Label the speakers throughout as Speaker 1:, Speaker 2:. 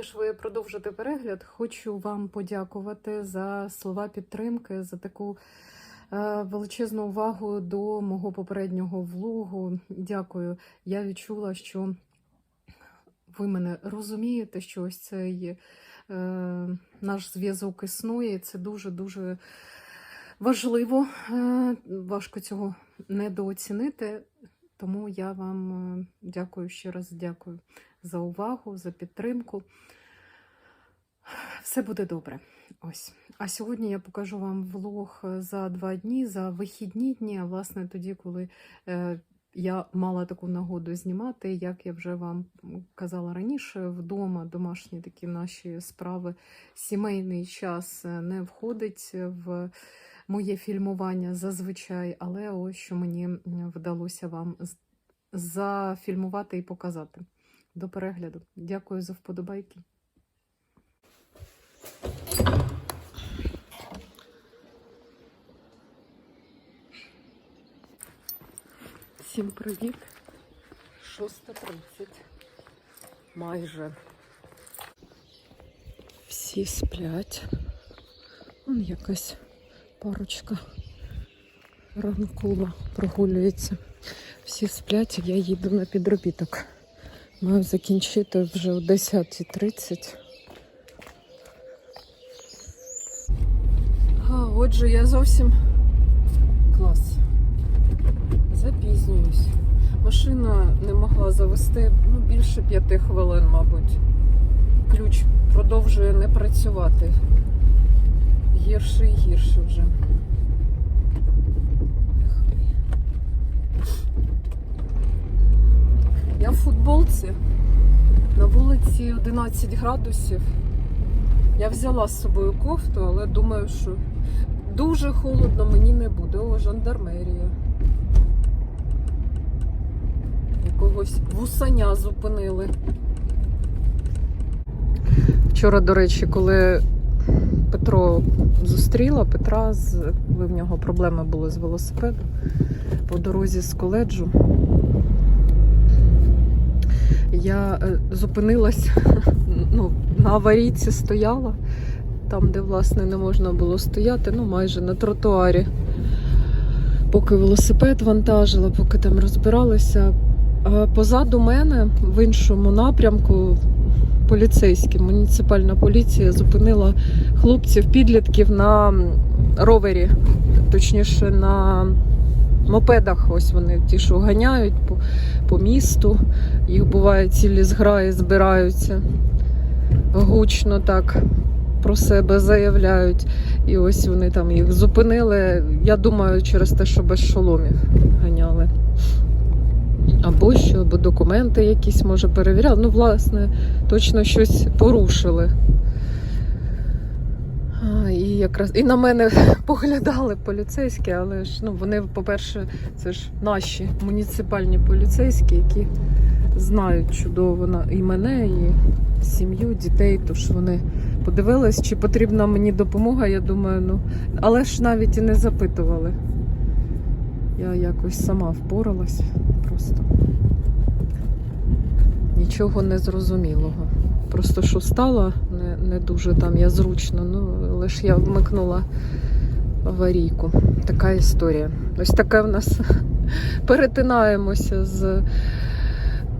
Speaker 1: ніж ви продовжите перегляд, хочу вам подякувати за слова підтримки, за таку е, величезну увагу до мого попереднього влогу. Дякую. Я відчула, що ви мене розумієте, що ось цей е, наш зв'язок існує. Це дуже-дуже важливо. Е, важко цього недооцінити. Тому я вам дякую ще раз дякую за увагу, за підтримку. Все буде добре. Ось. А сьогодні я покажу вам влог за два дні, за вихідні дні, а власне тоді, коли е, я мала таку нагоду знімати, як я вже вам казала раніше, вдома домашні такі наші справи, сімейний час е, не входить в моє фільмування зазвичай, але ось що мені вдалося вам зафільмувати і показати. До перегляду. Дякую за вподобайки. Всім привіт. 6.30. Майже. Всі сплять. Вон якась парочка ранкова прогулюється. Всі сплять, я їду на підробіток. Маю закінчити вже о 10.30. А, отже, я зовсім клас. Запізнююсь. Машина не могла завести ну, більше п'яти хвилин, мабуть. Ключ продовжує не працювати. Гірше і гірше вже. Я в футболці. На вулиці 11 градусів. Я взяла з собою кофту, але думаю, що дуже холодно мені не буде. О, жандармерія. Якогось вусаня зупинили. Вчора, до речі, коли Петро зустріла, Петра, з... в нього проблеми були з велосипедом по дорозі з коледжу. Я е, зупинилась, ну, на аварійці стояла, там, де, власне, не можна було стояти, ну, майже на тротуарі. Поки велосипед вантажила, поки там розбиралася. А позаду мене в іншому напрямку поліцейські, муніципальна поліція зупинила хлопців-підлітків на ровері, точніше на мопедах. Ось вони ті, що ганяють по, по місту. Їх буває цілі зграї збираються. Гучно так про себе заявляють. І ось вони там їх зупинили. Я думаю, через те, що без шоломів ганяли. Або що, або документи якісь, може, перевіряли. Ну, власне, точно щось порушили. Якраз і на мене поглядали поліцейські, але ж ну вони, по-перше, це ж наші муніципальні поліцейські, які знають чудово і мене, і сім'ю, дітей. Тож вони подивились, чи потрібна мені допомога. Я думаю, ну але ж навіть і не запитували. Я якось сама впоралась просто. Нічого не зрозумілого. Просто що стало, не, дуже там я зручно, ну лише я вмикнула аварійку. Така історія. Ось таке в нас перетинаємося з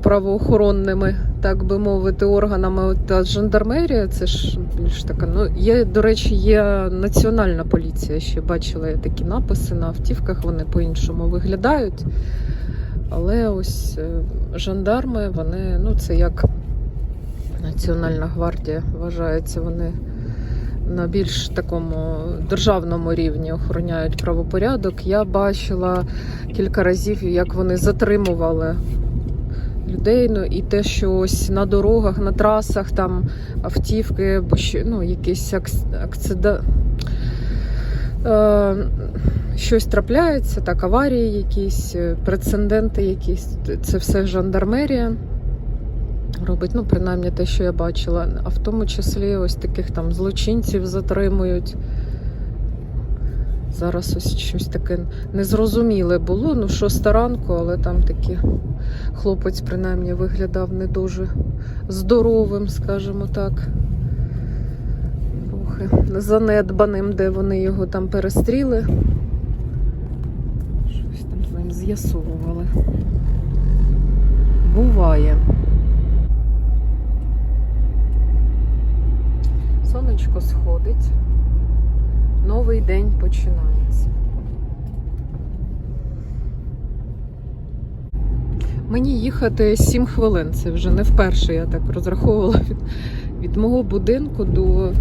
Speaker 1: правоохоронними, так би мовити, органами. От, жандармерія, це ж більш така. Ну, є, до речі, є національна поліція. Ще бачила я такі написи на автівках, вони по-іншому виглядають. Але ось е, жандарми, вони, ну це як Національна гвардія вважається, вони на більш такому державному рівні охороняють правопорядок. Я бачила кілька разів, як вони затримували людей. Ну і те, що ось на дорогах, на трасах там автівки, або ну, якісь акцида... Е, щось трапляється, так, аварії якісь, прецеденти якісь. Це все жандармерія робить, ну, принаймні те, що я бачила. А в тому числі ось таких там злочинців затримують. Зараз ось щось таке незрозуміле було. Ну, шоста ранку, але там такі хлопець, принаймні, виглядав не дуже здоровим, скажімо так. Трохи занедбаним, де вони його там перестріли. Щось там з ним з'ясовували. Буває. Сонечко сходить. Новий день починається. Мені їхати 7 хвилин. Це вже не вперше я так розраховувала від, від мого будинку до е,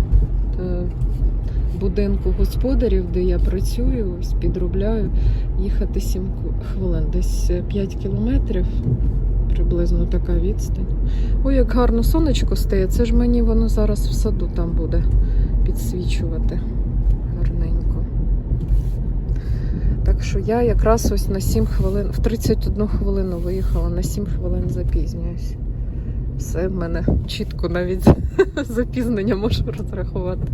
Speaker 1: будинку господарів, де я працюю, підробляю. Їхати 7 хвилин, десь 5 кілометрів, приблизно така відстань. Ой, як гарно сонечко стає. Це ж мені воно зараз в саду там буде підсвічувати гарненько. Так що я якраз ось на 7 хвилин, в 31 хвилину виїхала, на 7 хвилин запізнююсь. Все в мене чітко навіть запізнення можу розрахувати.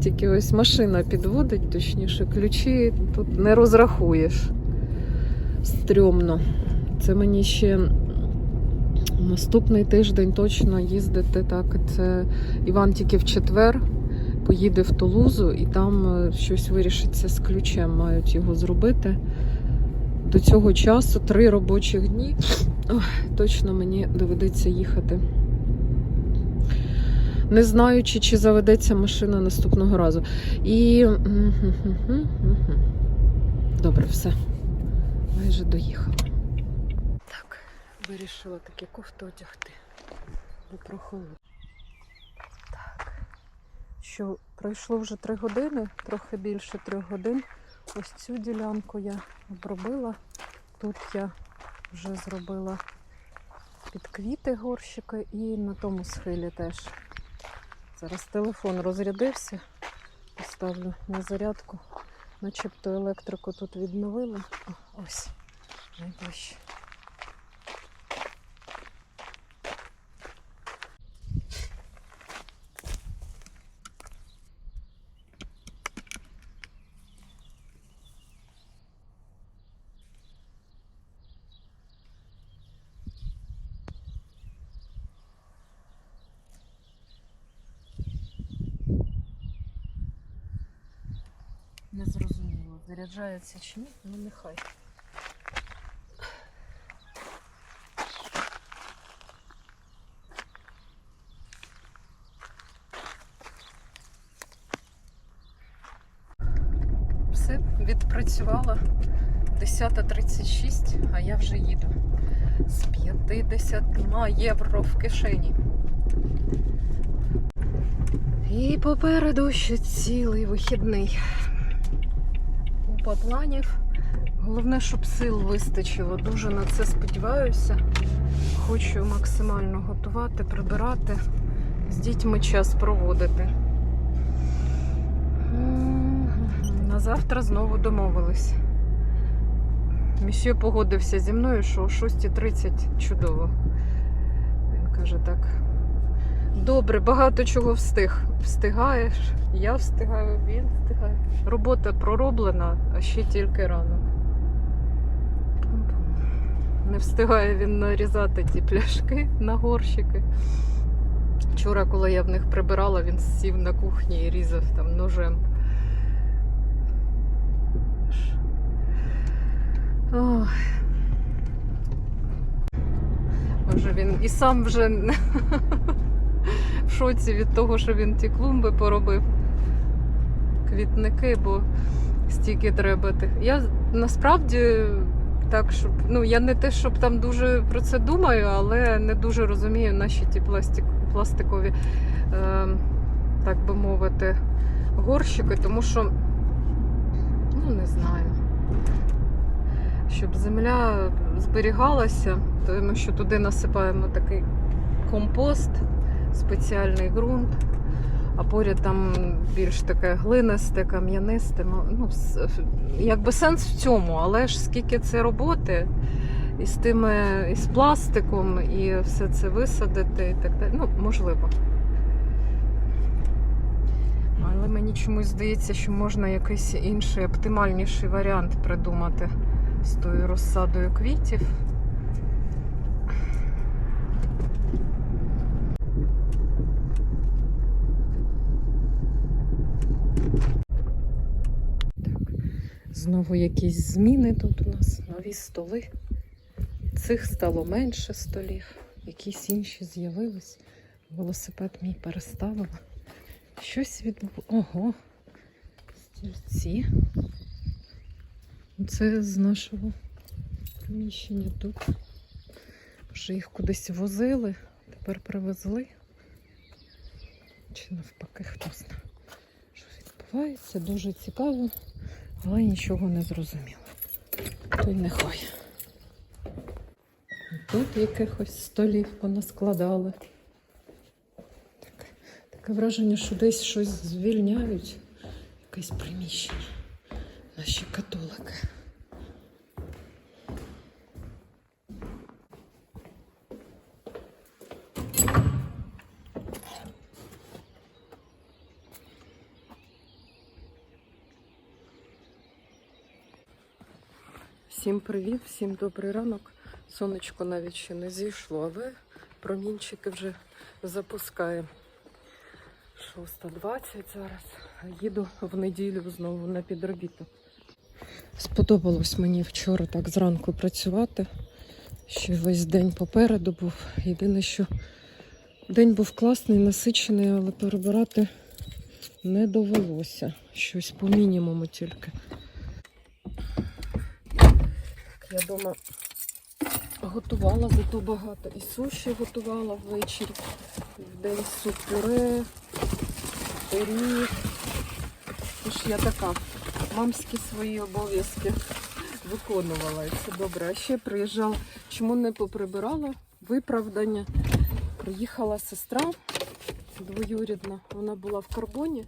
Speaker 1: Тільки ось машина підводить, точніше, ключі тут не розрахуєш. Стрьомно. Це мені ще наступний тиждень точно їздити. Так, це Іван тільки в четвер поїде в Тулузу і там е, щось вирішиться з ключем, мають його зробити. До цього часу три робочих дні. Точно мені доведеться їхати. Не знаючи, чи заведеться машина наступного разу. І. Добре, все. Майже доїхала. Вирішила таке кофту одягти, бо прохолодно. Так. Що пройшло вже три години, трохи більше трьох годин. Ось цю ділянку я обробила. Тут я вже зробила під квіти горщики і на тому схилі теж. Зараз телефон розрядився, поставлю на зарядку. Начебто електрику тут відновили. О, ось, найближче. Не зрозуміло, заряджається чи ні, ну нехай. Все, відпрацювала 10.36, а я вже їду. З 50 євро в кишені. І попереду ще цілий вихідний. Купа планів. Головне, щоб сил вистачило. Дуже на це сподіваюся. Хочу максимально готувати, прибирати, з дітьми час проводити. На завтра знову домовились. Місьє погодився зі мною, що о 6.30 чудово. Він каже так. Добре, багато чого встиг. Встигаєш, я встигаю, він встигає. Робота пророблена, а ще тільки ранок. Не встигає він нарізати ті пляшки на горщики. Вчора, коли я в них прибирала, він сів на кухні і різав там ножем. Ох. Може він і сам вже шоці від того, що він ті клумби поробив. Квітники, бо стільки треба тих. Я насправді так, щоб. Ну, я не те, щоб там дуже про це думаю, але не дуже розумію наші ті пластик, пластикові, е, так би мовити, горщики, тому що, ну, не знаю. Щоб земля зберігалася, тому що туди насипаємо такий компост, спеціальний ґрунт, а поряд там більш таке глинисте, кам'янисте. Ну, с- якби сенс в цьому, але ж скільки це роботи і тими, і з пластиком, і все це висадити і так далі. Ну, можливо. Але мені чомусь здається, що можна якийсь інший, оптимальніший варіант придумати з тою розсадою квітів. Знову якісь зміни тут у нас, нові столи. Цих стало менше столів, якісь інші з'явились. Велосипед мій переставила. Щось відбу... Ого. Стільці. Це з нашого приміщення тут. Вже їх кудись возили, тепер привезли. Чи навпаки, хто знає, що відбувається. Дуже цікаво, але нічого не зрозуміла. То й нехай. Тут якихось столів понаскладали. Таке, таке враження, що десь щось звільняють, якесь приміщення. Наші католики. Всім привіт, всім добрий ранок. Сонечко навіть ще не зійшло, але промінчики вже запускає. 6.20 зараз. Їду в неділю знову на підробіток. Сподобалось мені вчора так зранку працювати. Ще весь день попереду був. Єдине, що день був класний, насичений, але перебирати не довелося. Щось по мінімуму тільки. Я вдома готувала зато багато. І суші готувала ввечері. В день суп пюре, пиріг. Тож я така мамські свої обов'язки виконувала. І все добре. А ще приїжджала, чому не поприбирала? Виправдання. Приїхала сестра двоюрідна, вона була в карбоні.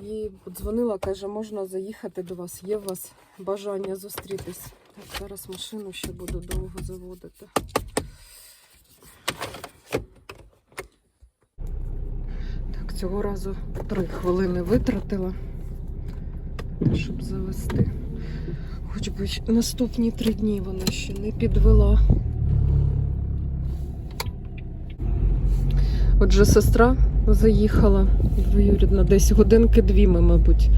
Speaker 1: І дзвонила, каже, можна заїхати до вас. Є у вас бажання зустрітись. Так, зараз машину ще буду довго заводити. Так, цього разу три хвилини витратила, щоб завести. Хоч би наступні три дні вона ще не підвела. Отже, сестра заїхала двоюрідна, десь годинки-дві ми, мабуть,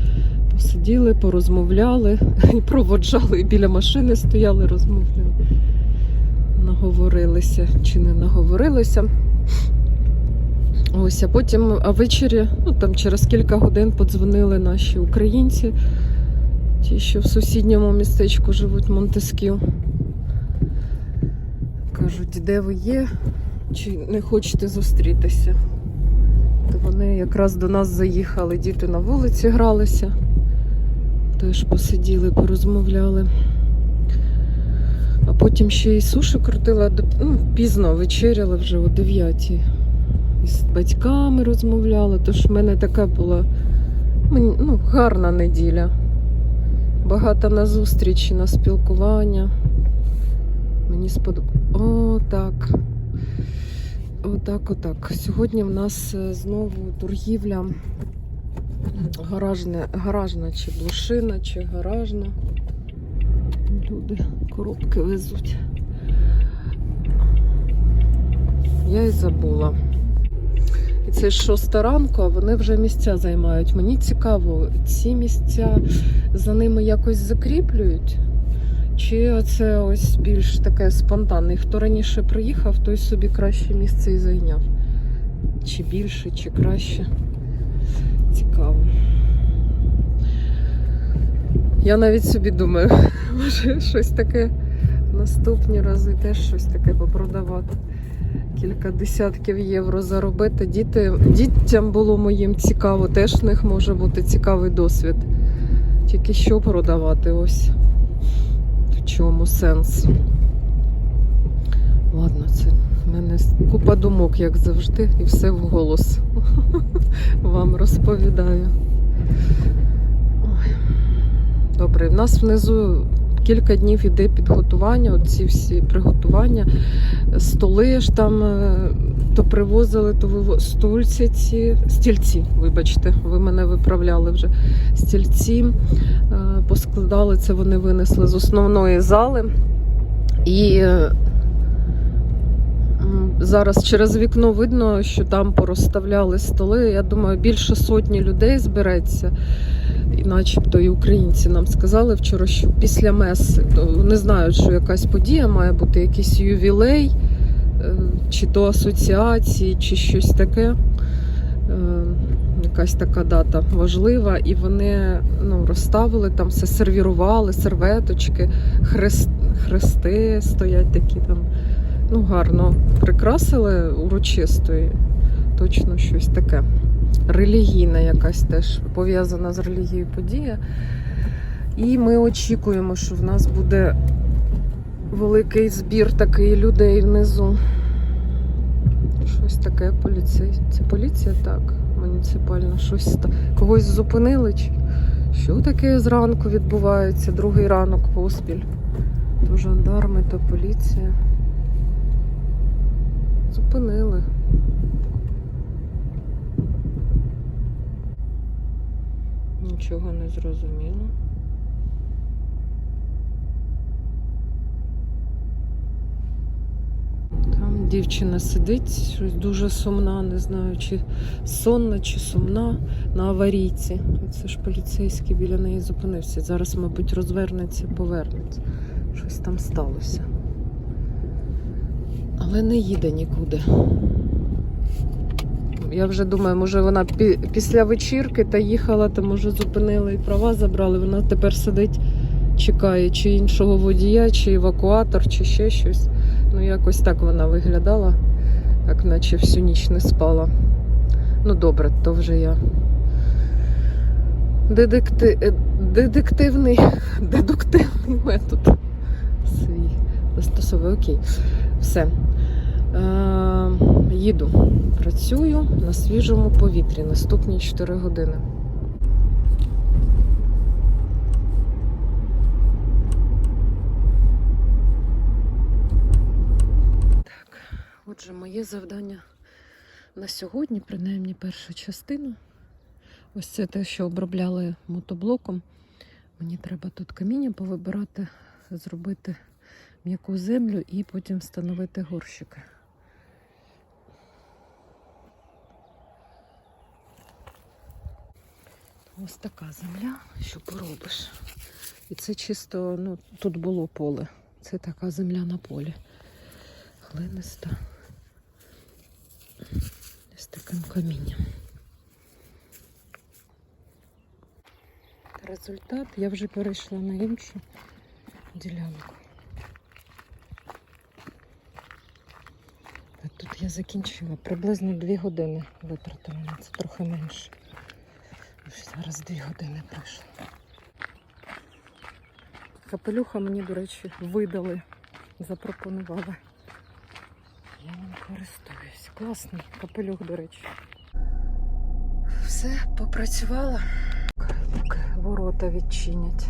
Speaker 1: посиділи, порозмовляли і проводжали, і біля машини стояли, розмовляли. Наговорилися чи не наговорилися. Ось, а потім ввечері, ну там через кілька годин подзвонили наші українці, ті, що в сусідньому містечку живуть Монтесків. Кажуть, де ви є, чи не хочете зустрітися? То вони якраз до нас заїхали, діти на вулиці гралися. Теж посиділи, порозмовляли. А потім ще й суші крутила, ну, пізно вечеряла вже о 9 І з батьками розмовляла. Тож в мене така була ну, гарна неділя. Багато на зустрічі, на спілкування. Мені сподобалося. О, так. Отак, отак. Сьогодні в нас е, знову торгівля гаражне, гаражна чи блошина, чи гаражна. Люди коробки везуть. Я й забула. І це шоста ранку, а вони вже місця займають. Мені цікаво, ці місця за ними якось закріплюють. Чи це ось більш таке спонтанне? Хто раніше приїхав, той собі краще місце і зайняв. Чи більше, чи краще. Цікаво. Я навіть собі думаю, може щось таке наступні рази теж щось таке попродавати. Кілька десятків євро заробити. Діти, дітям було моїм цікаво, теж в них може бути цікавий досвід. Тільки що продавати ось. В чому сенс? Ладно, це в мене купа думок, як завжди, і все вголос вам розповідаю. Добре, в нас внизу кілька днів іде підготування, оці всі приготування. Столи ж там е, то привозили, то виво... стульці ці, стільці, вибачте, ви мене виправляли вже. Стільці е, поскладали це, вони винесли з основної зали. І е, зараз через вікно видно, що там порозставляли столи. Я думаю, більше сотні людей збереться. і начебто і українці нам сказали вчора, що після меси то вони знають, що якась подія має бути, якийсь ювілей, е, чи то асоціації, чи щось таке. Е, Якась така дата важлива, і вони ну, розставили там все, сервірували, серветочки, хрест, хрести стоять такі там. Ну, гарно прикрасили урочисто. Точно щось таке. Релігійна якась теж пов'язана з релігією подія. І ми очікуємо, що в нас буде великий збір такий людей внизу. Щось таке поліцей. Це поліція так, муніципальна. Щось когось зупинили. Що таке зранку відбувається? Другий ранок поспіль. То жандарми, то поліція. Зупинили. Нічого не зрозуміло. Там дівчина сидить, щось дуже сумна, не знаю, чи сонна, чи сумна на аварійці. Це ж поліцейський біля неї зупинився. Зараз, мабуть, розвернеться, повернеться. Щось там сталося. Але не їде нікуди. Я вже думаю, може вона після вечірки та їхала, то може зупинили і права забрали. Вона тепер сидить, чекає чи іншого водія, чи евакуатор, чи ще щось. Ну, якось так вона виглядала, як наче всю ніч не спала. Ну, добре, то вже я. Дедикти... е, Дедиктивний, дедуктивний метод. Свій застосовую. Окей. Все. Е, їду. Працюю на свіжому повітрі наступні 4 години. Так, отже, моє завдання на сьогодні, принаймні перша частина. Ось це те, що обробляли мотоблоком. Мені треба тут каміння повибирати, зробити м'яку землю і потім встановити горщики. Ось така земля, що поробиш. І це чисто, ну, тут було поле. Це така земля на полі. Глиниста. З таким камінням. Результат я вже перейшла на іншу ділянку. А тут я закінчила. Приблизно 2 години витратила це трохи менше. Вже Зараз 2 години пройшло. Капелюха мені, до речі, видали, запропонували. Я ним користуюсь. Класний капелюх, до речі. Все, попрацювала. Поки ворота відчинять.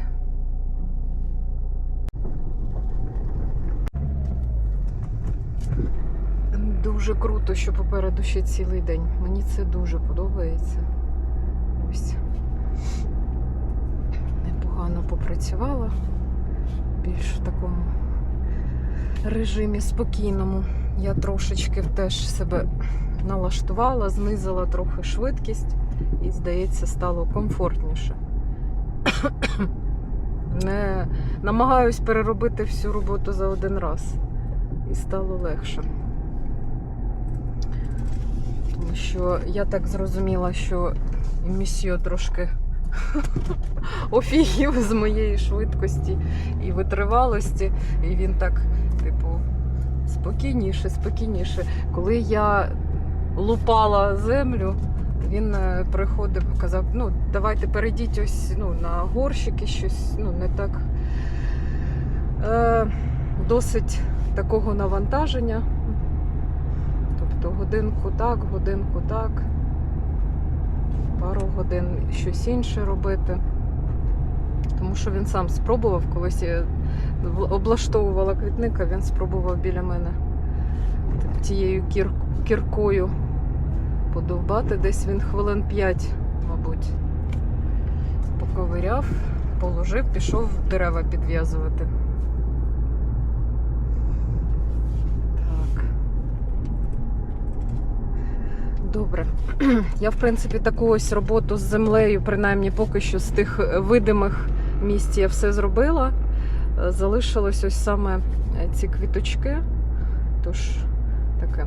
Speaker 1: Дуже круто, що попереду ще цілий день. Мені це дуже подобається. Ось. Непогано попрацювала. Більш в такому режимі спокійному. Я трошечки теж себе налаштувала, знизила трохи швидкість і, здається, стало комфортніше. Не намагаюсь переробити всю роботу за один раз. І стало легше. Тому що я так зрозуміла, що місьо трошки офігів з моєї швидкості і витривалості. І він так, типу, спокійніше, спокійніше. Коли я лупала землю, він е, приходив, казав, ну, давайте перейдіть ось ну, на горщики, щось ну, не так е, досить такого навантаження. Тобто годинку так, годинку так, пару годин щось інше робити. Тому що він сам спробував, колись я облаштовувала квітника, він спробував біля мене так, тією кір, кіркою подовбати. Десь він хвилин 5, мабуть, поковиряв, положив, пішов дерева підв'язувати. Так. Добре. Я, в принципі, таку ось роботу з землею, принаймні поки що з тих видимих місць я все зробила. Е, Залишилось ось саме е, ці квіточки. Тож таке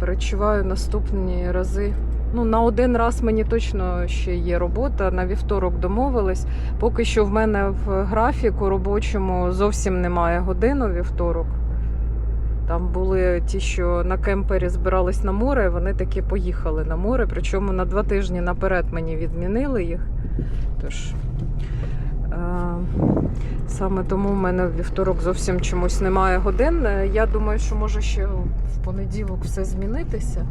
Speaker 1: перечуваю наступні рази. Ну, на один раз мені точно ще є робота. На вівторок домовились. Поки що в мене в графіку робочому зовсім немає годину вівторок. Там були ті, що на кемпері збирались на море, вони таки поїхали на море. Причому на два тижні наперед мені відмінили їх. Тож е, саме тому в мене вівторок зовсім чомусь немає годин. Е, Я думаю, що може ще в понеділок все змінитися.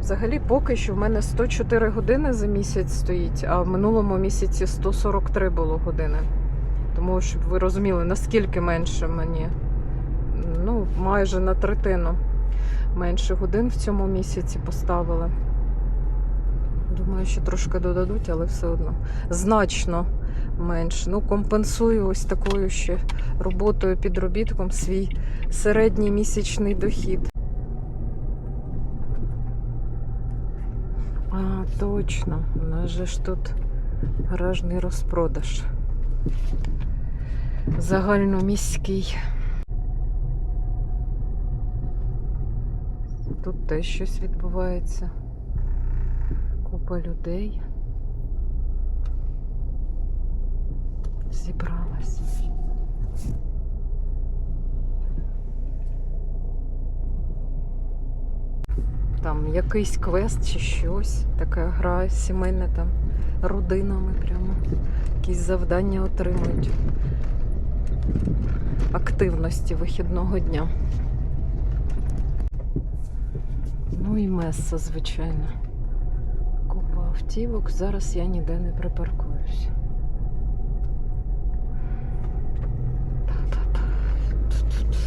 Speaker 1: Взагалі, поки що в мене 104 години за місяць стоїть, а в минулому місяці 143 було години. Тому щоб ви розуміли, наскільки менше мені ну, майже на третину менше годин в цьому місяці поставили. Думаю, що трошки додадуть, але все одно значно менше. Ну, компенсую ось такою ще роботою підробітком свій середній місячний дохід. А, точно, у нас же ж тут гаражний розпродаж. Загальноміський. Тут теж щось відбувається. Купа людей зібралась. Там якийсь квест чи щось, така гра сімейна там родинами прямо. Якісь завдання отримують. Активності вихідного дня. Ну і меса, звичайно. Купа автівок. Зараз я ніде не припаркуюсь. Та-та-та. Ту-ту-ту.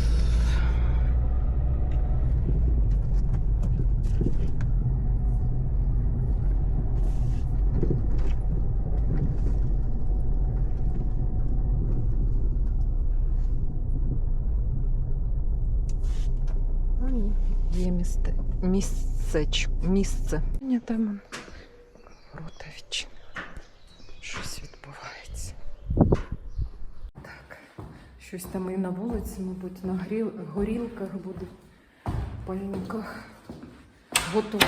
Speaker 1: А, ні, є місце. Місцеч. Місце. Ні, там рота відчинена. Щось відбувається. Так. Щось там і на вулиці, мабуть, на гріл... горілках буде. Пальниках. Готово.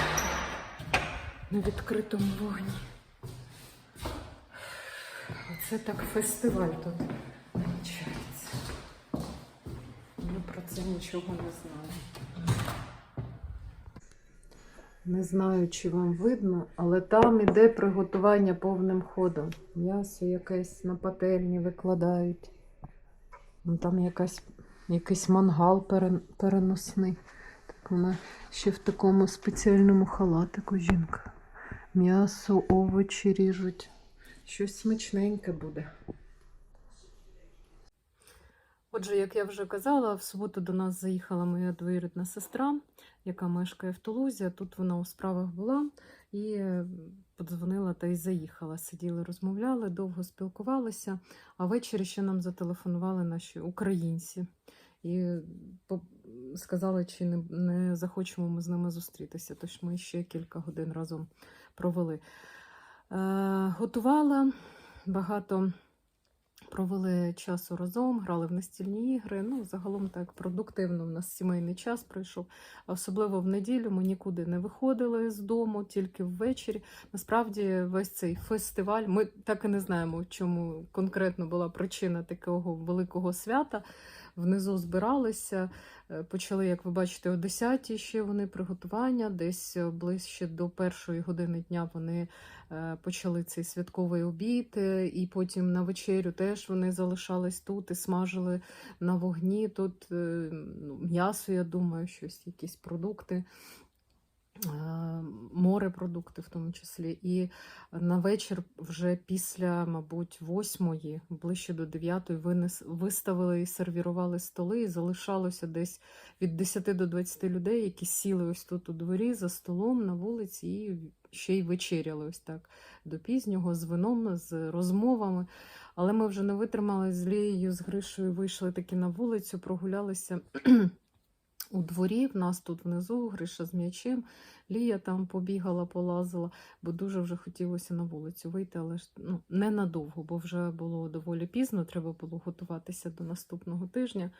Speaker 1: На відкритому вогні. Оце так фестиваль тут намічається. Я про це нічого не знаю. Не знаю, чи вам видно, але там іде приготування повним ходом. М'ясо якесь на пательні викладають. Ну, Там якась, якийсь мангал переносний. Так вона ще в такому спеціальному халатику жінка. М'ясо, овочі ріжуть. Щось смачненьке буде. Отже, як я вже казала, в суботу до нас заїхала моя двоюрідна сестра, яка мешкає в Тулузі. Тут вона у справах була і е, подзвонила та й заїхала. Сиділи, розмовляли, довго спілкувалися. А ввечері ще нам зателефонували наші українці і по- сказали, чи не, не захочемо ми з ними зустрітися. Тож ми ще кілька годин разом провели. Е, готувала багато. Провели часу разом, грали в настільні ігри. Ну, загалом так продуктивно в нас сімейний час пройшов. Особливо в неділю ми нікуди не виходили з дому, тільки ввечері. Насправді, весь цей фестиваль. Ми так і не знаємо, чому конкретно була причина такого великого свята. Внизу збиралися, е, почали, як ви бачите, о 10 ще вони приготування. Десь е, ближче до першої години дня вони е, почали цей святковий обід, і потім на вечерю теж вони залишались тут і смажили на вогні. Тут ну, м'ясо, я думаю, щось, якісь продукти. Е, Морепродукти в тому числі. І на вечір, вже після, мабуть, восьмої, ближче до дев'ятої, виставили і сервірували столи, і залишалося десь від 10 до 20 людей, які сіли ось тут у дворі за столом на вулиці і ще й вечеряли ось так до пізнього з вином, з розмовами. Але ми вже не витримали з Лією, з Гришою, вийшли таки на вулицю, прогулялися. У дворі. В нас тут внизу Гриша з м'ячем. Лія там побігала, полазила, бо дуже вже хотілося на вулицю вийти, але ж ну, ненадовго, бо вже було доволі пізно, треба було готуватися до наступного тижня.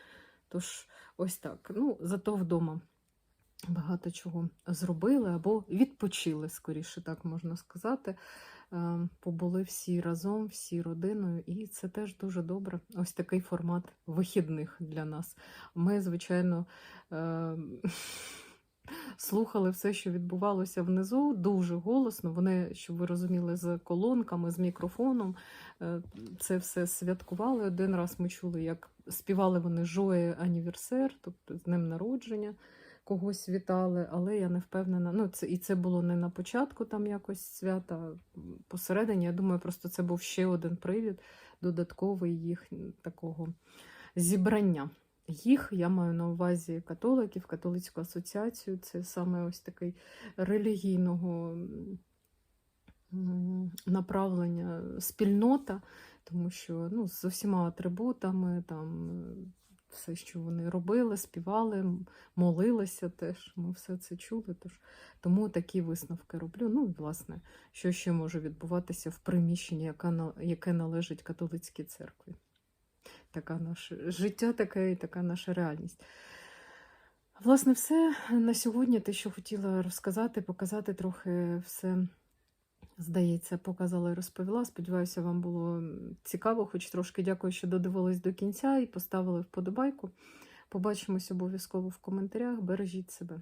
Speaker 1: Тож, ось так. Ну, зато вдома багато чого зробили або відпочили, скоріше так можна сказати. Е, Побули всі разом, всі родиною, і це теж дуже добре. Ось такий формат вихідних для нас. Ми, звичайно, е, слухали все, що відбувалося внизу, дуже голосно. Вони, щоб ви розуміли, з колонками, з мікрофоном. е, Це все святкували. Один раз ми чули, як співали вони Жоє Аніверсер, тобто з днем народження. Когось вітали, але я не впевнена. Ну, це і це було не на початку там якось свята, посередині. Я думаю, просто це був ще один привід додатковий їх такого зібрання. Їх я маю на увазі католиків, католицьку асоціацію. Це саме ось такий релігійного направлення спільнота, тому що ну, з усіма атрибутами, там все, що вони робили, співали, молилися теж. Ми все це чули. Тож тому такі висновки роблю. Ну і власне, що ще може відбуватися в приміщенні, яке належить католицькій церкві. Така наше життя, таке і така наша реальність. Власне, все на сьогодні. Те, що хотіла розказати, показати трохи все, здається, показала і розповіла. Сподіваюся, вам було цікаво, хоч трошки дякую, що додивились до кінця і поставили вподобайку. Побачимось обов'язково в коментарях. Бережіть себе.